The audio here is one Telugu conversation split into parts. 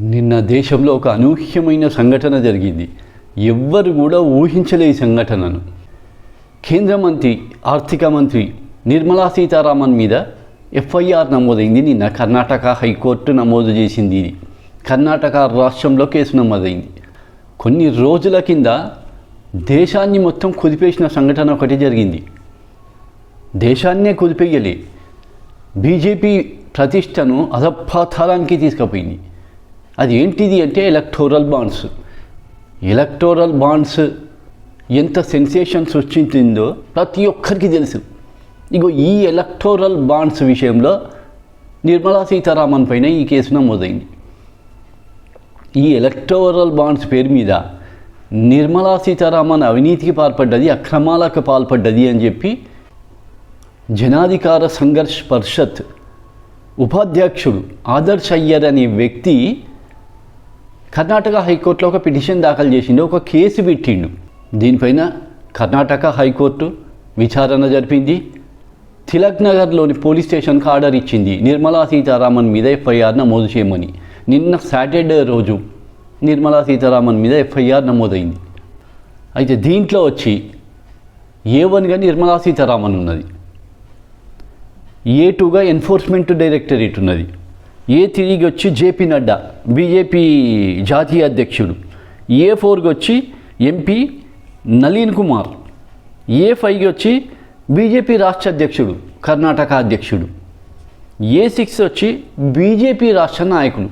నిన్న దేశంలో ఒక అనూహ్యమైన సంఘటన జరిగింది. ఎవ్వరు కూడా ఊహించలే ఈ సంఘటనను. కేంద్ర మంత్రి ఆర్థిక మంత్రి నిర్మలా సీతారామన్ మీద ఎఫ్ఐఆర్ నమోదైంది. నిన్న కర్ణాటక హైకోర్టు నమోదు చేసింది ఇది. కర్ణాటక రాష్ట్రంలో కేసు నమోదైంది. కొన్ని రోజుల కింద దేశాన్ని మొత్తం కుదిపేసిన సంఘటన ఒకటి జరిగింది. దేశాన్నే కుదిపేయలే. బీజేపీ ప్రతిష్టను అధపాతాళానికి తీసుకుపోయింది. అది ఏంటిది అంటే ఎలక్టోరల్ బాండ్స్ ఎలక్టోరల్ బాండ్స్ ఎంత సెన్సేషన్ సృష్టించిందో ప్రతి ఒక్కరికి తెలుసు. ఇగో ఈ ఎలక్టోరల్ బాండ్స్ విషయంలో నిర్మలా సీతారామన్ పైన ఈ కేసు నమోదైంది. ఈ ఎలక్టోరల్ బాండ్స్ పేరు మీద నిర్మలా సీతారామన్ అవినీతికి పాల్పడ్డది అక్రమాలకు పాల్పడ్డది అని చెప్పి జనాధికార సంఘర్ష్ పరిషత్ ఉపాధ్యక్షుడు ఆదర్శ్ అయ్యర్ అనే వ్యక్తి కర్ణాటక హైకోర్టులో ఒక పిటిషన్ దాఖలు చేసిండు ఒక కేసు పెట్టిండు. దీనిపైన కర్ణాటక హైకోర్టు విచారణ జరిపింది. తిలక్ నగర్లోని పోలీస్ స్టేషన్కి ఆర్డర్ ఇచ్చింది నిర్మలా సీతారామన్ మీద ఎఫ్ఐఆర్ నమోదు చేయమని. నిన్న సాటర్డే రోజు నిర్మలా సీతారామన్ మీద ఎఫ్ఐఆర్ నమోదైంది. అయితే దీంట్లో వచ్చి ఏ వన్గా నిర్మలా సీతారామన్ ఉన్నది? ఏ టూగా ఎన్ఫోర్స్మెంట్ డైరెక్టరేట్ ఉన్నది? ఏ త్రీకి వచ్చి జేపీ నడ్డా బీజేపీ జాతీయ అధ్యక్షుడు. ఏ ఫోర్కి వచ్చి ఎంపీ నలీన్ కుమార్. ఏ ఫైవ్కి వచ్చి బీజేపీ రాష్ట్ర అధ్యక్షుడు కర్ణాటక అధ్యక్షుడు. ఏ సిక్స్ వచ్చి బీజేపీ రాష్ట్ర నాయకులు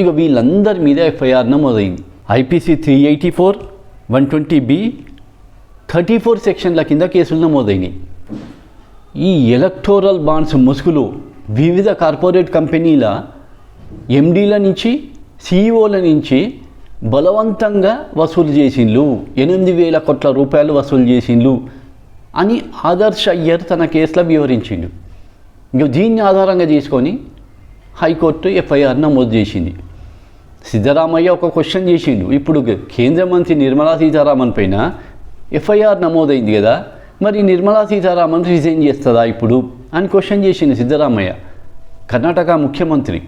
ఇక వీళ్ళందరి మీద ఎఫ్ఐఆర్ నమోదైంది. IPC three eighty four one twenty B thirty four సెక్షన్ల కింద కేసులు నమోదైనాయి. ఈ ఎలక్టోరల్ బాండ్స్ ముసుగులో వివిధ కార్పొరేట్ కంపెనీల ఎండీల నుంచి సీఈఓల నుంచి బలవంతంగా వసూలు చేసిండ్లు. ఎనిమిది వేల కోట్ల రూపాయలు వసూలు చేసిండ్లు అని ఆదర్శ్ అయ్యర్ తన కేసులో వివరించిండు. ఇంక దీన్ని ఆధారంగా చేసుకొని హైకోర్టు ఎఫ్ఐఆర్ నమోదు చేసింది. సిద్ధరామయ్య ఒక క్వశ్చన్ చేసిండు. ఇప్పుడు కేంద్ర మంత్రి నిర్మలా సీతారామన్ పైన ఎఫ్ఐఆర్ నమోదైంది కదా మరి నిర్మలా సీతారామన్ రిజైన్ చేస్తుందా ఇప్పుడు? అని క్వశ్చన్ చేసింది సిద్ధరామయ్య. కర్ణాటక ముఖ్యమంత్రి